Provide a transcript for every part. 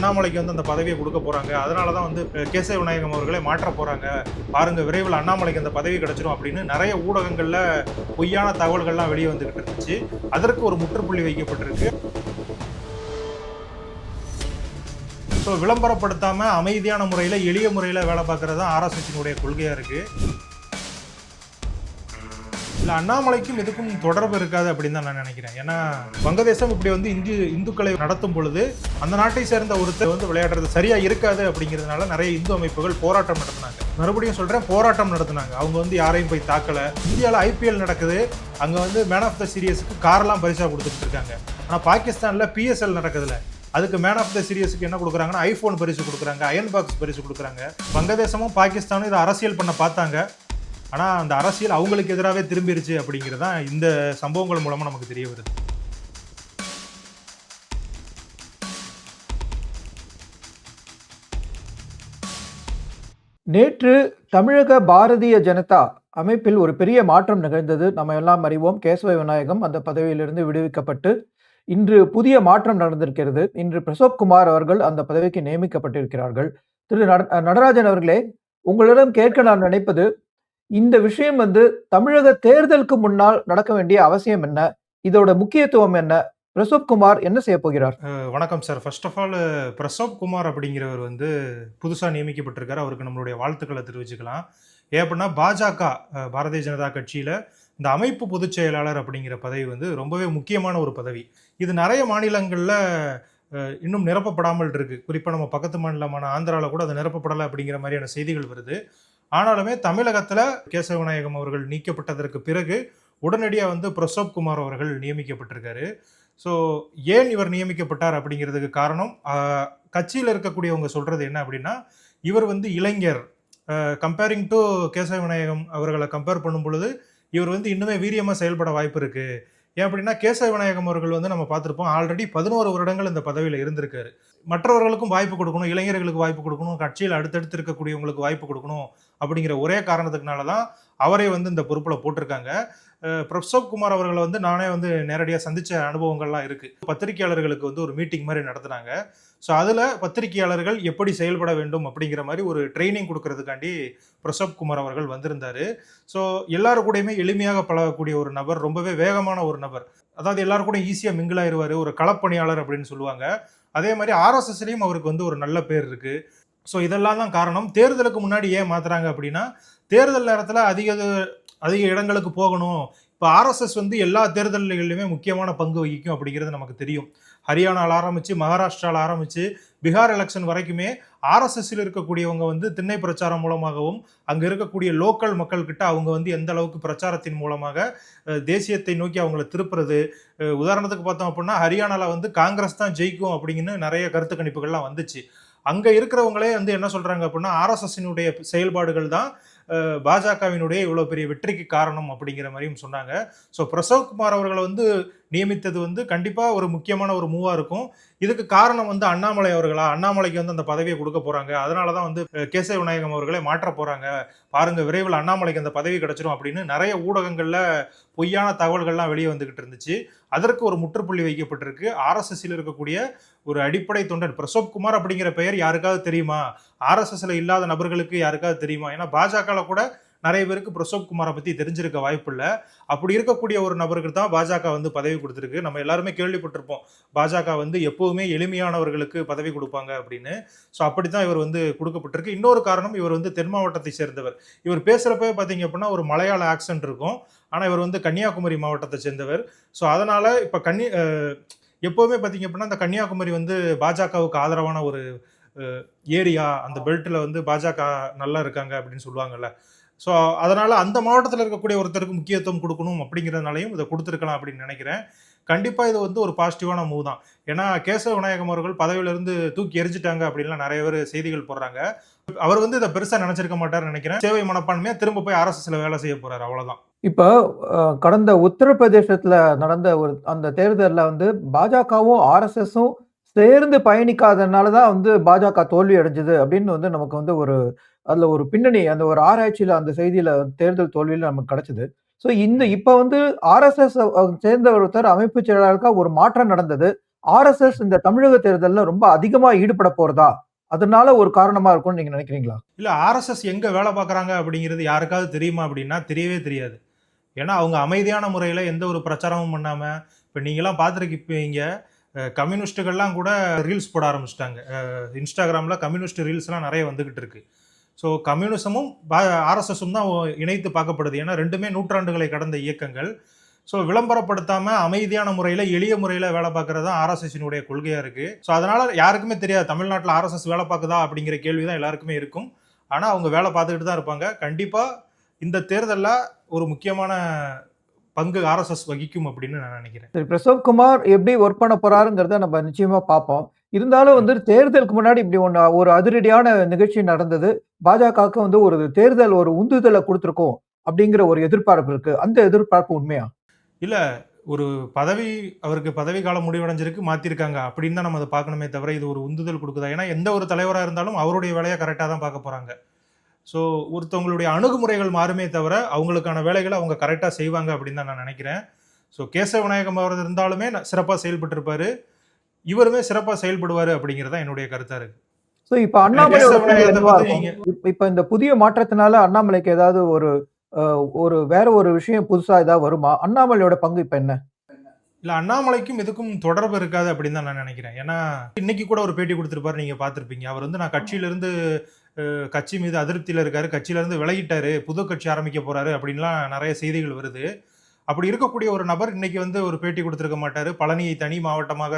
அண்ணாமலைக்கு வந்து அந்த பதவியை கொடுக்க போறாங்க. அதனால தான் வந்து கேசவ விநாயகம் அவர்களை மாற்ற போறாங்க. பாருங்க விரைவில் அண்ணாமலைக்கு அந்த பதவி கிடைச்சிடும் அப்படின்னு நிறைய ஊடகங்களில் பொய்யான தகவல்கள்லாம் வெளியே வந்துகிட்டு இருந்துச்சு. அதற்கு ஒரு முற்றுப்புள்ளி வைக்கப்பட்டிருக்கு. ஸோ விளம்பரப்படுத்தாமல் அமைதியான முறையில் எளிய முறையில் வேலை பார்க்கறது தான் ஆர்எஸ்எஸ்னுடைய கொள்கையாக இருக்குது இல்ல அண்ணாமலைக்கும் எதுக்கும் தொடர்பு இருக்காது அப்படின்னு தான் நான் நினைக்கிறேன். ஏன்னா வங்கதேசம் இப்படி வந்து இந்து இந்துக்களை நடத்தும் பொழுது அந்த நாட்டை சேர்ந்த ஒருத்தர் வந்து விளையாடுறது சரியா இருக்காது அப்படிங்கிறதுனால நிறைய இந்து அமைப்புகள் போராட்டம் நடத்தினாங்க. மறுபடியும் சொல்கிறேன் போராட்டம் நடத்தினாங்க. அவங்க வந்து யாரையும் போய் தாக்கல. இந்தியாவில் ஐபிஎல் நடக்குது. அங்கே வந்து மேன் ஆஃப் த சீரியஸுக்கு கார்லாம் பரிசாக கொடுத்துட்டு இருக்காங்க. ஆனால் பாகிஸ்தானில் பிஎஸ்எல் நடக்குதுல. அதுக்கு மேன் ஆஃப் த சீரியஸுக்கு என்ன கொடுக்குறாங்கன்னா ஐஃபோன் பரிசு கொடுக்குறாங்க அயன் பாக்ஸ் பரிசு கொடுக்குறாங்க. வங்கதேசமும் பாகிஸ்தானும் இதை அரசியல் பண்ண பார்த்தாங்க. ஆனால் அந்த அரசியல் அவங்களுக்கு எதிராகவே திரும்பிடுச்சு அப்படிங்கிறது தான் இந்த சம்பவங்கள் மூலமாக நமக்கு தெரிய வருது. நேற்று தமிழக பாரதிய ஜனதா அமைப்பில் ஒரு பெரிய மாற்றம் நிகழ்ந்தது. நம்ம எல்லாம் அறிவோம் கேசவ விநாயகம் அந்த பதவியிலிருந்து விடுவிக்கப்பட்டு இன்று புதிய மாற்றம் நடந்திருக்கிறது. இன்று பிரசோப் குமார் அவர்கள் அந்த பதவிக்கு நியமிக்கப்பட்டிருக்கிறார்கள். திரு நட- நடராஜன் அவர்களே உங்களிடம் கேட்க நான் நினைப்பது இந்த விஷயம் வந்து தமிழக தேர்தலுக்கு முன்னால் நடக்க வேண்டிய அவசியம் என்ன? இதோட முக்கியத்துவம் என்ன? பிரசோப் குமார் என்ன செய்ய போகிறார்? வணக்கம் sir. First of all Prasob Kumar அப்படிங்கிறவர் வந்து புதுசாக நியமிக்கப்பட்டிருக்காரு. அவருக்கு நம்மளுடைய வாழ்த்துக்களை தெரிவிச்சுக்கலாம். ஏன் அப்படின்னா பாஜக பாரதிய ஜனதா கட்சியில் இந்த அமைப்பு பொதுச் செயலாளர் அப்படிங்கிற பதவி வந்து ரொம்பவே முக்கியமான ஒரு பதவி. இது நிறைய மாநிலங்களில் இன்னும் நிரப்பப்படாமல் இருக்குது குறிப்பாக நம்ம பக்கத்து மாநிலமான ஆந்திராவில் கூட அது நிரப்பப்படலை அப்படிங்கிற மாதிரியான செய்திகள் வருது. ஆனாலுமே தமிழகத்தில் கேசவநாயகம் அவர்கள் நீக்கப்பட்டதற்கு பிறகு உடனடியாக வந்து பிரசோப் குமார் அவர்கள் நியமிக்கப்பட்டிருக்காரு. ஸோ ஏன் இவர் நியமிக்கப்பட்டார் அப்படிங்கிறதுக்கு காரணம் கட்சியில் இருக்கக்கூடியவங்க சொல்கிறது என்ன அப்படின்னா இவர் வந்து இளைஞர். கம்பேரிங் டு கேசவ விநாயகம் அவர்களை கம்பேர் பண்ணும் பொழுது இவர் வந்து இன்னுமே வீரியமாக செயல்பட வாய்ப்பு இருக்குது ஏன் அப்படின்னா கேசவ விநாயகம் அவர்கள் வந்து நம்ம பார்த்துருப்போம் ஆல்ரெடி பதினோரு வருடங்கள் இந்த பதவியில் இருந்திருக்காரு. மற்றவர்களுக்கும் வாய்ப்பு கொடுக்கணும் இளைஞர்களுக்கு வாய்ப்பு கொடுக்கணும் கட்சியில் அடுத்தடுத்து இருக்கக்கூடியவங்களுக்கு வாய்ப்பு கொடுக்கணும் அப்படிங்கிற ஒரே காரணத்துக்குனால தான் அவரே வந்து இந்த பொறுப்பில் போட்டிருக்காங்க. பிரசோப் குமார் அவர்களை வந்து நானே வந்து நேரடியாக சந்தித்த அனுபவங்கள்லாம் இருக்குது பத்திரிகையாளர்களுக்கு வந்து ஒரு மீட்டிங் மாதிரி நடத்துனாங்க. ஸோ அதில் பத்திரிகையாளர்கள் எப்படி செயல்பட வேண்டும் அப்படிங்கிற மாதிரி ஒரு ட்ரைனிங் கொடுக்கறதுக்காண்டி பிரசோப் குமார் அவர்கள் வந்திருந்தார். ஸோ எல்லாரு கூடயுமே எளிமையாக பழகக்கூடிய ஒரு நபர் ரொம்பவே வேகமான ஒரு நபர். அதாவது எல்லாரும் கூட ஈஸியாக மிங்கிள் ஆயிடுவார் ஒரு களப்பணியாளர் அப்படின்னு சொல்லுவாங்க. அதே மாதிரி ஆர்எஸ்எஸ்லேயும் அவருக்கு வந்து ஒரு நல்ல பேர் இருக்குது ஸோ இதெல்லாம் தான் காரணம். தேர்தலுக்கு முன்னாடி ஏன் மாத்துறாங்க அப்படின்னா தேர்தல் நேரத்தில் அதிக அதிக இடங்களுக்கு போகணும். இப்போ ஆர்எஸ்எஸ் வந்து எல்லா தேர்தல்களிலுமே முக்கியமான பங்கு வகிக்கும் அப்படிங்கிறது நமக்கு தெரியும். ஹரியானாவில் ஆரம்பித்து மகாராஷ்டிராவில் ஆரம்பித்து பீகார் எலெக்ஷன் வரைக்குமே ஆர்எஸ்எஸ்ஸில் இருக்கக்கூடியவங்க வந்து திண்ணை பிரச்சாரம் மூலமாகவும் அங்கே இருக்கக்கூடிய லோக்கல் மக்கள்கிட்ட அவங்க வந்து எந்த அளவுக்கு பிரச்சாரத்தின் மூலமாக தேசியத்தை நோக்கி அவங்கள திருப்புறது உதாரணத்துக்கு பார்த்தோம் அப்படின்னா ஹரியானாவில் வந்து காங்கிரஸ் தான் ஜெயிக்கும் அப்படிங்கன்னு நிறைய கருத்து கணிப்புகள்லாம் வந்துச்சு. அங்கே இருக்கிறவங்களே வந்து என்ன சொல்கிறாங்க அப்படின்னா ஆர்எஸ்எஸ்ஸினுடைய செயல்பாடுகள் தான் பாஜகவினுடைய இவ்வளோ பெரிய வெற்றிக்கு காரணம் அப்படிங்கிற மாதிரியும் சொன்னாங்க. ஸோ பிரசவ் குமார் அவர்களை வந்து நியமித்தது வந்து கண்டிப்பாக ஒரு முக்கியமான ஒரு மூவாக இருக்கும். இதுக்கு காரணம் வந்து அண்ணாமலை அவர்களா? அண்ணாமலைக்கு வந்து அந்த பதவியை கொடுக்க போகிறாங்க அதனால தான் வந்து கேசவ விநாயகம் அவர்களை மாற்ற போகிறாங்க பாருங்க விரைவில் அண்ணாமலைக்கு அந்த பதவி கிடச்சிரும் அப்படின்னு நிறைய ஊடகங்களில் பொய்யான தகவல்கள்லாம் வெளியே வந்துக்கிட்டு இருந்துச்சு. அதற்கு ஒரு முற்றுப்புள்ளி வைக்கப்பட்டிருக்கு. ஆர்எஸ்எஸ்ல இருக்கக்கூடிய ஒரு அடிப்படை தொண்டன் பிரசோப் குமார் அப்படிங்கிற பெயர் யாருக்காவது தெரியுமா? ஆர்எஸ்எஸ்ல இல்லாத நபர்களுக்கு யாருக்காவது தெரியுமா? ஏன்னா பாஜகவில் கூட நிறைய பேருக்கு பிரசோப் குமாரை பத்தி தெரிஞ்சிருக்க வாய்ப்பு இல்லை அப்படி இருக்கக்கூடிய ஒரு நபருக்கு தான் பாஜக வந்து பதவி கொடுத்துருக்கு. நம்ம எல்லாருமே கேள்விப்பட்டிருப்போம். பாஜக வந்து எப்போவுமே எளிமையானவர்களுக்கு பதவி கொடுப்பாங்க அப்படின்னு. ஸோ அப்படி தான் இவர் வந்து கொடுக்கப்பட்டிருக்கு. இன்னொரு காரணம் இவர் வந்து தென் மாவட்டத்தை சேர்ந்தவர். இவர் பேசுகிறப்ப பார்த்தீங்க அப்படின்னா ஒரு மலையாள ஆக்சன்ட் இருக்கும். ஆனால் இவர் வந்து கன்னியாகுமரி மாவட்டத்தை சேர்ந்தவர். ஸோ அதனால் இப்போ கன்னி எப்போவுமே பார்த்தீங்க அப்படின்னா இந்த கன்னியாகுமரி வந்து பாஜகவுக்கு ஆதரவான ஒரு ஏரியா. அந்த பெல்ட்டில் வந்து பாஜக நல்லா இருக்காங்க அப்படின்னு சொல்லுவாங்கல்ல. ஸோ அதனால் அந்த மாவட்டத்தில் இருக்கக்கூடிய ஒருத்தருக்கு முக்கியத்துவம் கொடுக்கணும் அப்படிங்கிறதுனாலையும் இதை கொடுத்துருக்கலாம் அப்படின்னு நினைக்கிறேன். கண்டிப்பாக இது வந்து ஒரு பாசிட்டிவான மூவ் தான். ஏன்னா கேசவ விநாயகம் அவர்கள் பதவியிலிருந்து தூக்கி எரிஞ்சிட்டாங்க அப்படின்லாம் நிறைய பேர் செய்திகள் போடுறாங்க. அவர் வந்து இதை பெருசாக நினச்சிருக்க மாட்டார்னு நினைக்கிறேன். சேவை மனப்பான்மையாக திரும்ப போய் அரசுல வேலை செய்ய போகிறார் அவ்வளோதான் இப்போ கடந்த உத்தரப்பிரதேசத்தில் நடந்த ஒரு அந்த தேர்தலில் வந்து பாஜகவும் ஆர்எஸ்எஸும் சேர்ந்து பயணிக்காதனால தான் வந்து பாஜக தோல்வி அடைஞ்சது அப்படின்னு வந்து நமக்கு வந்து ஒரு அதில் ஒரு பின்னணி அந்த ஒரு ஆராய்ச்சியில் அந்த செய்தியில் தேர்தல் தோல்வியில் நமக்கு கிடைச்சது. ஸோ இந்த இப்போ வந்து ஆர்எஸ்எஸ் சேர்ந்த ஒருத்தர் அமைப்பு செயலாளருக்கா ஒரு மாற்றம் நடந்தது. ஆர்எஸ்எஸ் இந்த தமிழக தேர்தல்ல ரொம்ப அதிகமா ஈடுபட போறதா? அதனால ஒரு காரணமா இருக்கும்னு நீங்க நினைக்கிறீங்களா? இல்ல ஆர்எஸ்எஸ் எங்க வேலை பார்க்குறாங்க அப்படிங்கிறது யாருக்காவது தெரியுமா அப்படின்னா தெரியவே தெரியாது. ஏன்னா அவங்க அமைதியான முறையில் எந்த ஒரு பிரச்சாரமும் பண்ணாம இப்போ நீங்களாம் பார்த்துருக்கீங்க கம்யூனிஸ்ட்டுகள்லாம் கூட ரீல்ஸ் போட ஆரம்பிச்சிட்டாங்க. இன்ஸ்டாகிராமில் கம்யூனிஸ்ட் ரீல்ஸ்லாம் நிறைய வந்துக்கிட்டு இருக்கு. ஸோ கம்யூனிசமும் ஆர்எஸ்எஸும் தான் இணைத்து பார்க்கப்படுது. ஏன்னா ரெண்டுமே நூற்றாண்டுகளை கடந்த இயக்கங்கள். ஸோ விளம்பரப்படுத்தாமல் அமைதியான முறையில் எளிய முறையில் வேலை பார்க்குறது தான் ஆர்எஸ்எஸினுடைய கொள்கையாக இருக்குது ஸோ அதனால் யாருக்குமே தெரியாது தமிழ்நாட்டில் ஆர்எஸ்எஸ் வேலை பார்க்குதா அப்படிங்கிற கேள்வி தான் எல்லாருக்குமே இருக்கும். ஆனால் அவங்க வேலை பார்த்துக்கிட்டு தான் இருப்பாங்க. கண்டிப்பாக இந்த தேர்தலில் ஒரு முக்கியமான பங்கு ஆர்எஸ்எஸ் வகிக்கும் அப்படின்னு நான் நினைக்கிறேன். சரி பிரசவ் குமார் எப்படி ஒர்க் பண்ண போறாருங்கிறத நம்ம நிச்சயமா பார்ப்போம். இருந்தாலும் வந்து தேர்தலுக்கு முன்னாடி இப்படி ஒன்று ஒரு அதிரடியான நிகழ்ச்சி நடந்தது. பாஜகவுக்கு வந்து ஒரு தேர்தல் ஒரு உந்துதலை கொடுத்துருக்கோம் அப்படிங்கிற ஒரு எதிர்பார்ப்பு இருக்கு. அந்த எதிர்பார்ப்பு உண்மையா? இல்லை ஒரு பதவி அவருக்கு பதவி காலம் முடிவடைஞ்சிருக்கு மாற்றிருக்காங்க அப்படின்னு தான் நம்ம அதை பார்க்கணுமே தவிர இது ஒரு உந்துதல் கொடுக்குதா? ஏன்னா எந்த ஒரு தலைவராக இருந்தாலும் அவருடைய வேலையை கரெக்டாக தான் பார்க்க போகிறாங்க ஸோ ஒருத்தவங்களுடைய அணுகுமுறைகள் மாறுமே தவிர அவங்களுக்கான வேலைகளை அவங்க கரெக்டாக செய்வாங்க அப்படின்னு தான் நான் நினைக்கிறேன். ஸோ கேசவ விநாயகம் அவர் இருந்தாலுமே சிறப்பாக செயல்பட்டிருப்பாரு. இவருமே சிறப்பாக செயல்படுவார் அப்படிங்கிறது என்னுடைய கருத்தாக இருக்கு. ஸோ இப்போ நீங்க- இப்ப- இந்த புதிய மாற்றத்தினால அண்ணாமலைக்கு ஏதாவது ஒரு ஒரு வேற ஒரு விஷயம் புதுசா ஏதாவது வருமா? அண்ணாமலையோட பங்கு இப்ப என்ன? இல்லை அண்ணாமலைக்கும் இதுக்கும் தொடர்பு இருக்காது அப்படின்னு தான் நான் நினைக்கிறேன். ஏன்னா இன்னைக்கு கூட ஒரு பேட்டி கொடுத்துருப்பாரு நீங்கள் பார்த்துருப்பீங்க. அவர் வந்து நான் கட்சியிலேருந்து கட்சி மீது அதிருப்தியில் இருக்காரு. கட்சியிலேருந்து விலகிட்டாரு. புது கட்சி ஆரம்பிக்க போறாரு அப்படின்லாம் நிறைய செய்திகள் வருது. அப்படி இருக்கக்கூடிய ஒரு நபர் இன்னைக்கு வந்து ஒரு பேட்டி கொடுத்துருக்க மாட்டாரு. பழனியை தனி மாவட்டமாக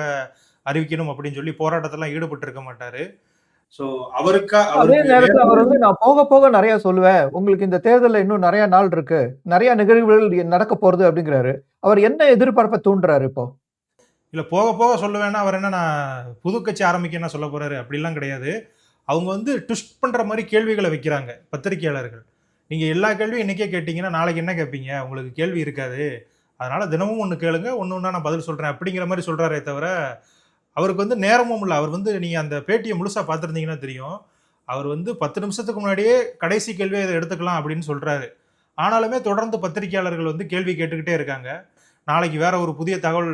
அறிவிக்கணும் அப்படின்னு சொல்லி போராட்டத்தெல்லாம் ஈடுபட்டு இருக்க மாட்டாரு. ஸோ அவருக்கா அதே நேரத்துல அவர் வந்து நான் போக போக நிறைய சொல்லுவேன். உங்களுக்கு இந்த தேர்தல்ல இன்னும் நிறைய நாள் இருக்கு. நிறைய நிகழ்வுகள் நடக்க போறது அப்படிங்கிறாரு. அவர் என்ன எதிர்பார்ப்பை தூண்டுறாரு இப்போ? இல்லை போக போக சொல்லுவேன்னா அவர் என்ன நான் புது கட்சி ஆரம்பிக்க என்ன சொல்ல போறாரு. அப்படிலாம் கிடையாது. அவங்க வந்து ட்விஸ்ட் பண்ணுற மாதிரி கேள்விகளை வைக்கிறாங்க பத்திரிகையாளர்கள். நீங்கள் எல்லா கேள்வியும் இன்றைக்கே கேட்டிங்கன்னா நாளைக்கு என்ன கேட்பீங்க? உங்களுக்கு கேள்வி இருக்காது. அதனால் தினமும் ஒன்று கேளுங்க ஒன்று ஒன்றா நான் பதில் சொல்கிறேன் அப்படிங்கிற மாதிரி சொல்கிறாரே தவிர அவருக்கு வந்து நேரமும் இல்லை. அவர் வந்து நீங்கள் அந்த பேட்டியை முழுசாக பார்த்துருந்தீங்கன்னா தெரியும். அவர் வந்து பத்து நிமிஷத்துக்கு முன்னாடியே கடைசி கேள்வியை இதை எடுத்துக்கலாம் அப்படின்னு சொல்கிறாரு ஆனாலுமே தொடர்ந்து பத்திரிகையாளர்கள் வந்து கேள்வி கேட்டுக்கிட்டே இருக்காங்க. நாளைக்கு வேற ஒரு புதிய தகவல்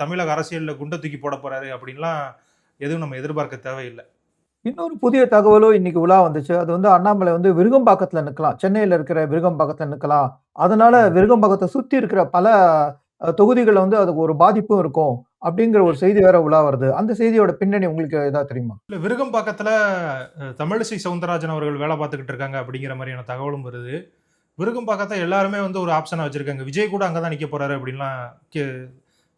தமிழக அரசியலில் குண்டை தூக்கி போட போகிறாரு அப்படின்லாம் எதுவும் நம்ம எதிர்பார்க்க தேவையில்லை. இன்னொரு புதிய தகவலும் இன்னைக்கு உலா வந்துச்சு. அது வந்து அண்ணாமலை வந்து விருகம்பாக்கத்துல நிற்கலாம் சென்னையில இருக்கிற விருகம்பாக்கத்துல நிற்கலாம் அதனால விருகம்பாக்கத்தை சுத்தி இருக்கிற பல தொகுதிகள்ல வந்து அதுக்கு ஒரு பாதிப்பும் இருக்கும் அப்படிங்கிற ஒரு செய்தி வேற உலா வருது. அந்த செய்தியோட பின்னணி உங்களுக்கு ஏதாவது தெரியுமா? இல்லை விருகம்பாக்கத்தில் தமிழிசை சவுந்தரராஜன் அவர்கள் வேலை பார்த்துக்கிட்டு இருக்காங்க அப்படிங்கிற மாதிரியான தகவலும் வருது. விருகம்பாக்கத்தை எல்லாருமே வந்து ஒரு ஆப்ஷனாக வச்சுருக்காங்க. விஜய் கூட அங்கே தான் நிற்க போகிறாரு அப்படின்லாம் கே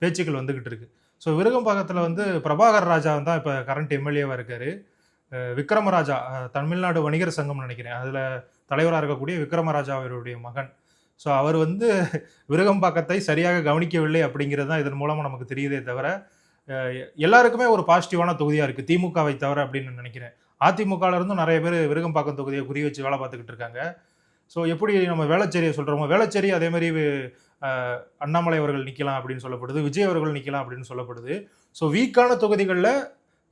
பேச்சுக்கள் வந்துக்கிட்டு இருக்கு. ஸோ விருகம்பாக்கத்தில் வந்து பிரபாகர் ராஜா தான் இப்போ கரண்ட் எம்எல்ஏவாக இருக்கார். விக்ரமராஜா தமிழ்நாடு வணிகர் சங்கம் நினைக்கிறேன். அதில் தலைவராக இருக்கக்கூடிய விக்ரமராஜா அவருடைய மகன். ஸோ அவர் வந்து விருகம்பாக்கத்தை சரியாக கவனிக்கவில்லை அப்படிங்கிறது தான் இதன் மூலமாக நமக்கு தெரியுதே தவிர எல்லாருக்குமே ஒரு பாசிட்டிவான தொகுதியாக இருக்குது திமுகவை தவிர அப்படின்னு நினைக்கிறேன். அதிமுகலேருந்தும் நிறைய பேர் விருகம்பாக்கம் தொகுதியை குறி வச்சு வேலை பார்த்துக்கிட்டு இருக்காங்க. ஸோ எப்படி நம்ம வேளச்சேரியை சொல்கிறோமோ வேளச்சேரி அதே மாதிரி அண்ணாமலை அவர்கள் நிற்கலாம் அப்படின்னு சொல்லப்படுது விஜய் அவர்கள் நிற்கலாம் அப்படின்னு சொல்லப்படுது. ஸோ வீக்கான தொகுதிகளில்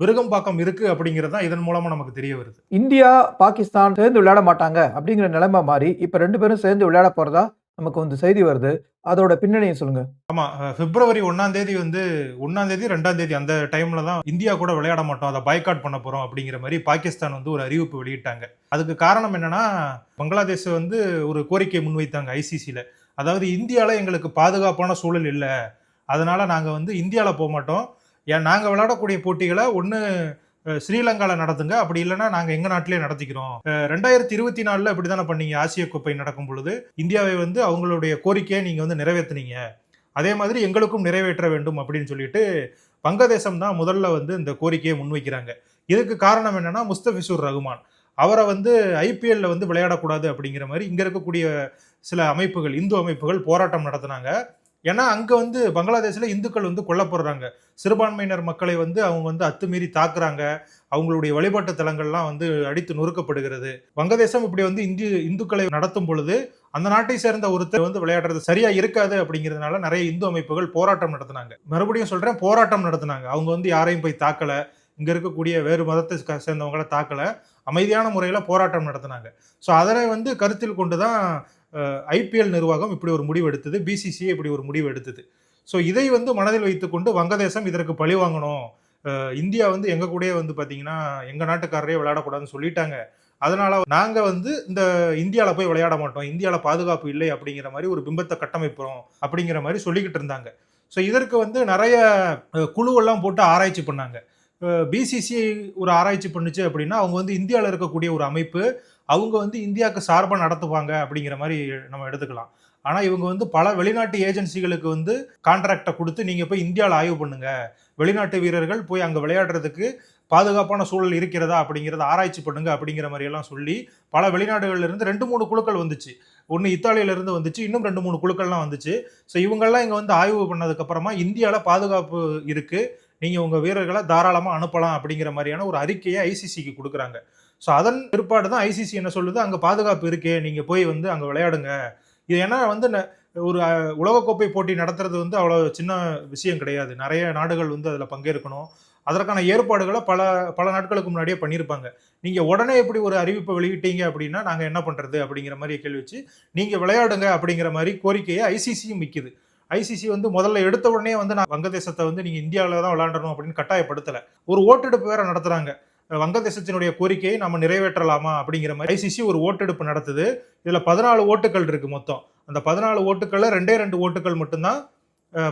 விருகம்பாக்கம் இருக்கு அப்படிங்கிறது தான் இதன் மூலமாக நமக்கு தெரிய வருது. இந்தியா பாகிஸ்தான் சேர்ந்து விளையாட மாட்டாங்க அப்படிங்கிற நிலைமை மாறி இப்ப ரெண்டு பேரும் சேர்ந்து விளையாட போறதா நமக்கு வந்து செய்தி வருது. அதோட பின்னணியை சொல்லுங்க. ஆமாம் பிப்ரவரி ஒன்றாம் தேதி வந்து ஒன்றாம் தேதி ரெண்டாம் தேதி அந்த டைமில் தான் இந்தியா கூட விளையாட மாட்டோம் அதை பாய்காட் பண்ண போகிறோம் அப்படிங்கிற மாதிரி பாகிஸ்தான் வந்து ஒரு அறிவிப்பு வெளியிட்டாங்க. அதுக்கு காரணம் என்னன்னா பங்களாதேஷ் வந்து ஒரு கோரிக்கை முன்வைத்தாங்க ஐசிசியில் அதாவது இந்தியாவில் எங்களுக்கு பாதுகாப்பான சூழல் இல்லை. அதனால நாங்கள் வந்து இந்தியாவில் போக மாட்டோம். ஏன் நாங்கள் விளையாடக்கூடிய போட்டிகளை ஒன்று ஸ்ரீலங்காவில் நடத்துங்க. அப்படி இல்லைன்னா நாங்கள் எங்கள் நாட்டிலே நடத்திக்கிறோம். ரெண்டாயிரத்தி இருபத்தி நாலில் இப்படி தானே பண்ணீங்க. ஆசிய கோப்பை நடக்கும் பொழுது. இந்தியாவை வந்து அவங்களுடைய கோரிக்கையை நீங்கள் வந்து நிறைவேற்றினீங்க அதே மாதிரி எங்களுக்கும் நிறைவேற்ற வேண்டும் அப்படின்னு சொல்லிட்டு வங்கதேசம் தான் முதல்ல வந்து இந்த கோரிக்கையை முன்வைக்கிறாங்க. இதுக்கு காரணம் என்னென்னா முஸ்தபிசூர் ரகுமான். அவரை வந்து ஐபிஎல்ல வந்து விளையாடக்கூடாது அப்படிங்கிற மாதிரி இங்கே இருக்கக்கூடிய சில அமைப்புகள் இந்து அமைப்புகள் போராட்டம் நடத்தினாங்க. ஏன்னா அங்கே வந்து பங்களாதேஷில் இந்துக்கள் வந்து கொல்லப்படுறாங்க. சிறுபான்மையினர் மக்களை வந்து அவங்க வந்து அத்துமீறி தாக்குறாங்க. அவங்களுடைய வழிபாட்டு தலங்கள்லாம் வந்து அடித்து நொறுக்கப்படுகிறது. வங்கதேசம் இப்படி வந்து இந்து இந்துக்களை நடத்தும் பொழுது அந்த நாட்டை சேர்ந்த ஒருத்தர் வந்து விளையாடுறது சரியா இருக்காது அப்படிங்கிறதுனால நிறைய இந்து அமைப்புகள் போராட்டம் நடத்தினாங்க. மறுபடியும் சொல்றேன் போராட்டம் நடத்தினாங்க. அவங்க வந்து யாரையும் போய் தாக்கல. இங்கே இருக்கக்கூடிய வேறு மதத்தை சேர்ந்தவங்களை சேர்ந்தவங்கள தாக்கல. அமைதியான முறையில் போராட்டம் நடத்தினாங்க. ஸோ அதனை வந்து கருத்தில் கொண்டு தான் ஐபிஎல் நிர்வாகம் இப்படி ஒரு முடிவு எடுத்தது பிசிசிஐ இப்படி ஒரு முடிவு எடுத்தது. ஸோ இதை வந்து மனதில் வைத்துக்கொண்டு வங்கதேசம் இதற்கு பழி வாங்கணும். இந்தியா வந்து எங்கள் கூடயே வந்து பார்த்தீங்கன்னா எங்கள் நாட்டுக்காரரே விளையாடக்கூடாதுன்னு சொல்லிட்டாங்க. அதனால் நாங்கள் வந்து இந்த இந்தியாவில் போய் விளையாட மாட்டோம். இந்தியாவில் பாதுகாப்பு இல்லை அப்படிங்கிற மாதிரி ஒரு பிம்பத்தை கட்டமைப்புறோம் அப்படிங்கிற மாதிரி சொல்லிக்கிட்டு இருந்தாங்க. ஸோ இதற்கு வந்து நிறைய குழுவெல்லாம் போட்டு ஆராய்ச்சி பண்ணாங்க. பிசிசிஐ ஒரு ஆராய்ச்சி பண்ணுச்சு அப்படின்னா அவங்க வந்து இந்தியாவில் இருக்கக்கூடிய ஒரு அமைப்பு அவங்க வந்து இந்தியாவுக்கு சார்பாக நடத்துவாங்க அப்படிங்கிற மாதிரி நம்ம எடுத்துக்கலாம். ஆனால் இவங்க வந்து பல வெளிநாட்டு ஏஜென்சிகளுக்கு வந்து கான்ட்ராக்டை கொடுத்து நீங்கள் போய் இந்தியாவில் ஆய்வு பண்ணுங்க. வெளிநாட்டு வீரர்கள் போய் அங்கே விளையாடுறதுக்கு பாதுகாப்பான சூழல் இருக்கிறதா அப்படிங்கிறத ஆராய்ச்சி பண்ணுங்க அப்படிங்கிற மாதிரியெல்லாம் சொல்லி பல வெளிநாடுகள்ல இருந்து ரெண்டு மூணு குழுக்கள் வந்துச்சு. ஒன்று இத்தாலியில இருந்து வந்துச்சு இன்னும் ரெண்டு மூணு குழுக்கள்லாம் வந்துச்சு. ஸோ இவங்கெல்லாம் இங்கே வந்து ஆய்வு பண்ணதுக்கப்புறமா இந்தியாவில் பாதுகாப்பு இருக்குது நீங்கள் உங்கள் வீரர்களை தாராளமாக அனுப்பலாம் அப்படிங்கிற மாதிரியான ஒரு அறிக்கையை ஐசிசிக்கு கொடுக்குறாங்க. ஸோ அதன் பிற்பாடு தான் ஐசிசி என்ன சொல்லுது? அங்கே பாதுகாப்பு இருக்கே நீங்கள் போய் வந்து அங்கே விளையாடுங்க. இது ஏன்னா வந்து ந- ஒரு உலகக்கோப்பை போட்டி நடத்துறது வந்து அவ்வளோ சின்ன விஷயம் கிடையாது. நிறைய நாடுகள் வந்து அதில் பங்கேற்கணும். அதற்கான ஏற்பாடுகளை பல பல நாட்களுக்கு முன்னாடியே பண்ணியிருப்பாங்க. நீங்கள் உடனே எப்படி ஒரு அறிவிப்பை வெளியிட்டீங்க அப்படின்னா நாங்கள் என்ன பண்ணுறது அப்படிங்கிற மாதிரி கேள்வி வச்சு நீங்கள் விளையாடுங்க அப்படிங்கிற மாதிரி கோரிக்கையை ஐசிசியும் விற்கிது ஐசிசி வந்து முதல்ல எடுத்த உடனே வந்து நான் வங்கதேசத்தை வந்து நீங்கள் இந்தியாவில் தான் விளையாடணும் அப்படின்னு கட்டாயப்படுத்தலை. ஒரு ஓட்டெடுப்பு வேற நடத்துகிறாங்க வங்கதேசத்தினுடைய கோரிக்கையை நம்ம நிறைவேற்றலாமா அப்படிங்கிற மாதிரி ஐசிசி ஒரு ஓட்டெடுப்பு நடத்துது. இதில் பதினாலு ஓட்டுகள் இருக்கு மொத்தம். அந்த பதினாலு ஓட்டுகளில் ரெண்டே ரெண்டு ஓட்டுகள் மட்டும்தான்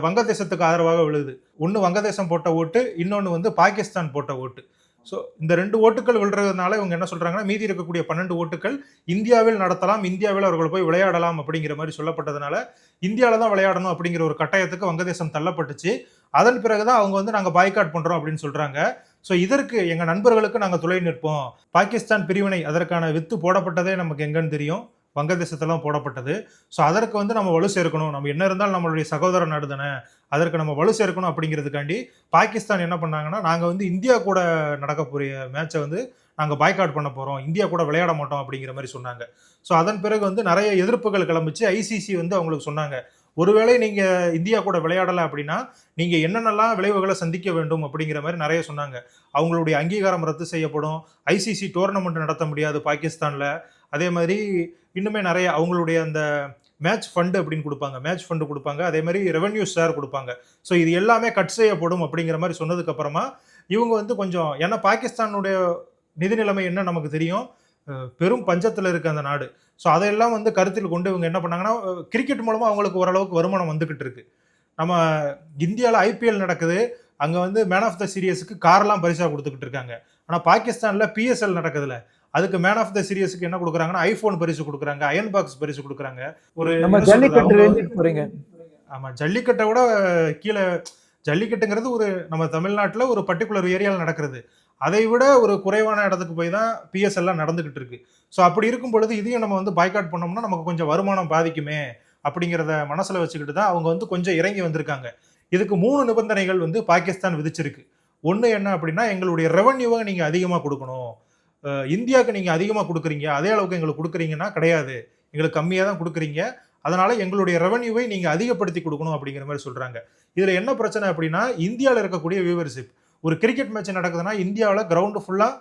வங்கதேசத்துக்கு ஆதரவாக விழுது. ஒன்று வங்கதேசம் போட்ட ஓட்டு இன்னொன்று வந்து பாகிஸ்தான் போட்ட ஓட்டு. ஸோ இந்த ரெண்டு ஓட்டுகள் விழுறதுனால இவங்க என்ன சொல்கிறாங்கன்னா மீதி இருக்கக்கூடிய பன்னெண்டு ஓட்டுகள் இந்தியாவில் நடத்தலாம் இந்தியாவில் அவர்கள் போய் விளையாடலாம் அப்படிங்கிற மாதிரி சொல்லப்பட்டதுனால இந்தியாவில் தான் விளையாடணும் அப்படிங்கிற ஒரு கட்டாயத்துக்கு வங்கதேசம் தள்ளப்பட்டுச்சு. அதன் பிறகு தான் அவங்க வந்து நாங்கள் பாய்காட் பண்ணுறோம் அப்படின்னு சொல்கிறாங்க ஸோ இதற்கு எங்கள் நண்பர்களுக்கு நாங்கள் துளை நிற்போம். பாகிஸ்தான் பிரிவினை அதற்கான வித்து போடப்பட்டதே நமக்கு எங்கன்னு தெரியும். வங்கதேசத்தெல்லாம் போடப்பட்டது. ஸோ அதற்கு வந்து நம்ம வலு சேர்க்கணும். நம்ம என்ன இருந்தாலும் நம்மளுடைய சகோதர நாடு தானே. அதற்கு நம்ம வலு சேர்க்கணும் அப்படிங்கிறதுக்காண்டி பாகிஸ்தான் என்ன பண்ணாங்கன்னா நாங்கள் வந்து இந்தியா கூட நடக்கக்கூடிய மேட்சை வந்து நாங்கள் பாய்காட் பண்ண போகிறோம் இந்தியா கூட விளையாட மாட்டோம் அப்படிங்கிற மாதிரி சொன்னாங்க. ஸோ அதன் பிறகு வந்து நிறைய எதிர்ப்புகள் கிளம்பிச்சு ஐசிசி வந்து அவங்களுக்கு சொன்னாங்க. ஒருவேளை நீங்கள் இந்தியா கூட விளையாடலை அப்படின்னா நீங்கள் என்னென்னலாம் விளைவுகளை சந்திக்க வேண்டும் அப்படிங்கிற மாதிரி நிறைய சொன்னாங்க. அவங்களுடைய அங்கீகாரம் ரத்து செய்யப்படும். ஐசிசி டோர்னமெண்ட் நடத்த முடியாது பாகிஸ்தானில். அதே மாதிரி இன்னுமே நிறைய அவங்களுடைய அந்த மேட்ச் ஃபண்டு அப்படின்னு கொடுப்பாங்க. மேட்ச் ஃபண்டு கொடுப்பாங்க. அதே மாதிரி ரெவென்யூ ஷேர் கொடுப்பாங்க. ஸோ இது எல்லாமே கட் செய்யப்படும் அப்படிங்கிற மாதிரி சொன்னதுக்கு அப்புறமா இவங்க வந்து கொஞ்சம் ஏன்னா பாகிஸ்தானுடைய நிதி நிலைமை என்ன நமக்கு தெரியும்? பெரும் பஞ்சத்தில் இருக்க அந்த நாடு. ஸோ அதையெல்லாம் வந்து கருத்தில் கொண்டு இவங்க என்ன பண்ணாங்கன்னா கிரிக்கெட் மூலமாக அவங்களுக்கு ஓரளவுக்கு வருமானம் வந்துக்கிட்டு இருக்கு. நம்ம இந்தியாவில் ஐபிஎல் நடக்குது. அங்கே வந்து மேன் ஆஃப் த சீரியஸுக்கு கார்லாம் பரிசாக கொடுத்துக்கிட்டு இருக்காங்க. ஆனால் பாகிஸ்தானில் பிஎஸ்எல் நடக்குதுல. அதுக்கு மேன் ஆஃப் த சீரியஸுக்கு என்ன கொடுக்குறாங்கன்னா ஐஃபோன் பரிசு கொடுக்குறாங்க அயன் பாக்ஸ் பரிசு கொடுக்குறாங்க. ஒரு போறீங்க. ஆமா ஜல்லிக்கட்டை விட கீழே ஜல்லிக்கட்டுங்கிறது ஒரு நம்ம தமிழ்நாட்டில் ஒரு பர்டிகுலர் ஏரியாவில் நடக்கிறது. அதை விட ஒரு குறைவான இடத்துக்கு போய் தான் பிஎஸ்எல்லாம் நடந்துக்கிட்டு இருக்கு. ஸோ அப்படி இருக்கும் பொழுது இதையும் நம்ம வந்து பாய்காட் பண்ணோம்னா நமக்கு கொஞ்சம் வருமானம் பாதிக்குமே அப்படிங்கிறத மனசில் வச்சுக்கிட்டு தான் அவங்க வந்து கொஞ்சம் இறங்கி வந்திருக்காங்க. இதுக்கு மூணு நிபந்தனைகள் வந்து பாகிஸ்தான் விதிச்சிருக்கு. ஒன்று என்ன அப்படின்னா எங்களுடைய ரெவன்யூவை நீங்கள் அதிகமாக கொடுக்கணும். இந்தியாவுக்கு நீங்கள் அதிகமாக கொடுக்குறீங்க. அதே அளவுக்கு எங்களுக்கு கொடுக்குறீங்கன்னா கிடையாது. எங்களுக்கு கம்மியாக தான் கொடுக்குறீங்க. அதனால் எங்களுடைய ரெவன்யூவை நீங்கள் அதிகப்படுத்தி கொடுக்கணும் அப்படிங்கிற மாதிரி சொல்கிறாங்க இதில் என்ன பிரச்சனை அப்படின்னா இந்தியாவில் இருக்கக்கூடிய வியூவர்ஷிப் ஒரு கிரிக்கெட் மேட்ச் நடக்குதுன்னா இந்தியாவில் கிரவுண்டு ஃபுல்லாக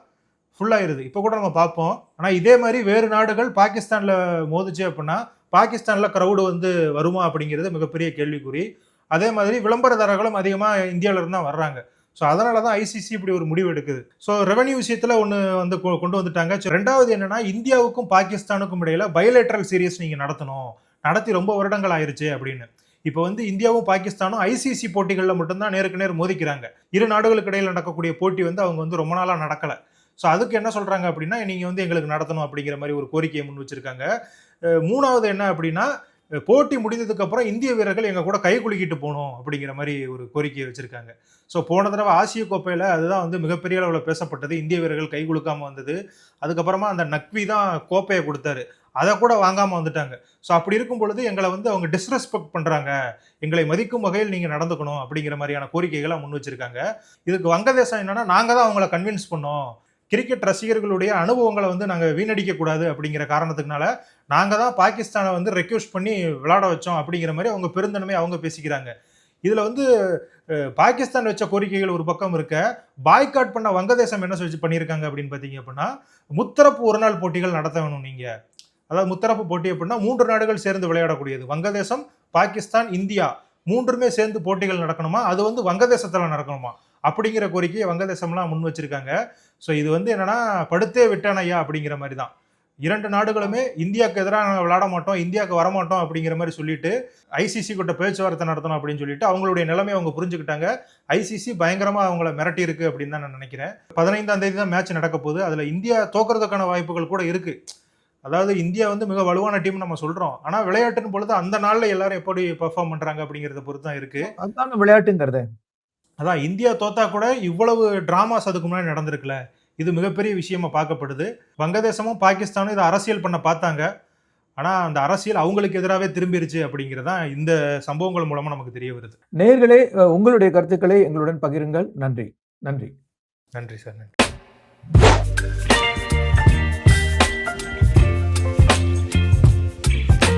ஃபுல்லாகிடுது இப்போ கூட நம்ம பார்ப்போம். ஆனால் இதே மாதிரி வேறு நாடுகள் பாகிஸ்தானில் மோதிச்சு அப்படின்னா பாகிஸ்தானில் க்ரௌடு வந்து வருமா அப்படிங்கிறது மிகப்பெரிய கேள்விக்குறி. அதே மாதிரி விளம்பரதாரர்களும் அதிகமாக இந்தியாவில இருந்து தான் வர்றாங்க ஸோ அதனால தான் ஐசிசி இப்படி ஒரு முடிவு எடுக்குது. ஸோ ரெவன்யூ விஷயத்தில் ஒன்று வந்து கொ- கொண்டு வந்துட்டாங்க. ஸோ ரெண்டாவது என்னென்னா இந்தியாவுக்கும் பாகிஸ்தானுக்கும் இடையில பயோலேட்ரல் சீரியஸ் நீங்கள் நடத்தணும். நடத்தி ரொம்ப வருடங்கள் ஆயிடுச்சு அப்படின்னு. இப்போ வந்து இந்தியாவும் பாகிஸ்தானும் ஐசிசி போட்டிகளில் மட்டும்தான் நேருக்கு நேர் மோதிக்கிறாங்க. இரு நாடுகளுக்கு இடையில் நடக்கக்கூடிய போட்டி வந்து அவங்க வந்து ரொம்ப நாளாக நடக்கலை. ஸோ அதுக்கு என்ன சொல்கிறாங்க அப்படின்னா நீங்கள் வந்து எங்களுக்கு நடத்தணும் அப்படிங்கிற மாதிரி ஒரு கோரிக்கையை முன் வச்சுருக்காங்க. மூணாவது என்ன அப்படின்னா போட்டி முடிந்ததுக்கப்புறம் இந்திய வீரர்கள் எங்க கூட கை குலுக்கிட்டு போகணும் அப்படிங்கிற மாதிரி ஒரு கோரிக்கையை வச்சுருக்காங்க. ஸோ போன தடவை ஆசிய கோப்பையில் அதுதான் வந்து மிகப்பெரிய அளவில் பேசப்பட்டது. இந்திய வீரர்கள் கை குலுக்காமல் வந்தது. அதுக்கப்புறமா அந்த நக்வி தான் கோப்பையை கொடுத்தாரு. அதை கூட வாங்காமல் வந்துட்டாங்க. ஸோ அப்படி இருக்கும் பொழுது எங்களை வந்து அவங்க டிஸ்ரெஸ்பெக்ட் பண்ணுறாங்க எங்களை மதிக்கும் வகையில் நீங்கள் நடந்துக்கணும் அப்படிங்கிற மாதிரியான கோரிக்கைகளை முன் வச்சிருக்காங்க. இதுக்கு வங்கதேசம் என்னென்னா நாங்கள் தான் அவங்கள கன்வின்ஸ் பண்ணோம். கிரிக்கெட் ரசிகர்களுடைய அனுபவங்களை வந்து நாங்கள் வீணடிக்கக்கூடாது அப்படிங்கிற காரணத்துக்குனால நாங்கள் தான் பாகிஸ்தானை வந்து ரெக்யூஸ்ட் பண்ணி விளாட வச்சோம் அப்படிங்கிற மாதிரி அவங்க பெருந்தன்மை அவங்க பேசிக்கிறாங்க. இதில் வந்து பாகிஸ்தான் வச்ச கோரிக்கைகள் ஒரு பக்கம் இருக்க பாய்காட் பண்ண வங்கதேசம் என்ன சொல்லி பண்ணியிருக்காங்க அப்படின்னு பார்த்தீங்க அப்படின்னா முத்தரப்பு ஒரு நாள் போட்டிகள் நடத்த வேணும் நீங்கள் அதாவது முத்தரப்பு போட்டி அப்படின்னா மூன்று நாடுகள் சேர்ந்து விளையாடக்கூடியது. வங்கதேசம் பாகிஸ்தான் இந்தியா மூன்றுமே சேர்ந்து போட்டிகள் நடக்கணுமா? அது வந்து வங்கதேசத்தில் நடக்கணுமா? அப்படிங்கிற கோரிக்கையை வங்கதேசம்லாம் முன் வச்சிருக்காங்க. ஸோ இது வந்து என்னன்னா படுத்தே விட்டானையா அப்படிங்கிற மாதிரி தான் இரண்டு நாடுகளுமே இந்தியாவுக்கு எதிராக நாங்கள் விளையாட மாட்டோம் இந்தியாவுக்கு வரமாட்டோம் அப்படிங்கிற மாதிரி சொல்லிட்டு ஐசிசி கிட்ட பேச்சுவார்த்தை நடத்தணும் அப்படின்னு சொல்லிட்டு அவங்களுடைய நிலைமை அவங்க புரிஞ்சுக்கிட்டாங்க. ஐசிசி பயங்கரமாக அவங்கள மிரட்டி இருக்கு அப்படின்னு தான் நான் நினைக்கிறேன். பதினைந்தாம் தேதி தான் மேட்ச் நடக்க போகுது. அதில் இந்தியா தோக்குறதுக்கான வாய்ப்புகள் கூட இருக்குது அதாவது இந்தியா வந்து மிக வலுவான டீம் நம்ம சொல்றோம். ஆனா விளையாட்டுன்னு பொழுது அந்த நாள்ல எல்லாரும் எப்படி பெர்ஃபார்ம் பண்றாங்க அப்படிங்கறத பொறுத்து தான் இருக்கு. அதுதான விளையாட்டுங்கிறது. அதான் இந்தியா தோத்தா கூட இவ்வளவு டிராமாஸ் அதுக்கு முன்னாடி நடந்திருக்குல. இது மிகப்பெரிய விஷயமா பார்க்கப்படுது. வங்கதேசமும் பாகிஸ்தானும் இதை அரசியல் பண்ண பார்த்தாங்க. ஆனா அந்த அரசியல் அவங்களுக்கு எதிராகவே திரும்பிருச்சு அப்படிங்கறதான் இந்த சம்பவங்கள் மூலமா நமக்கு தெரிய வருது. நேர்களே உங்களுடைய கருத்துக்களை எங்களுடன் பகிருங்கள். நன்றி. நன்றி. நன்றி சார் நன்றி.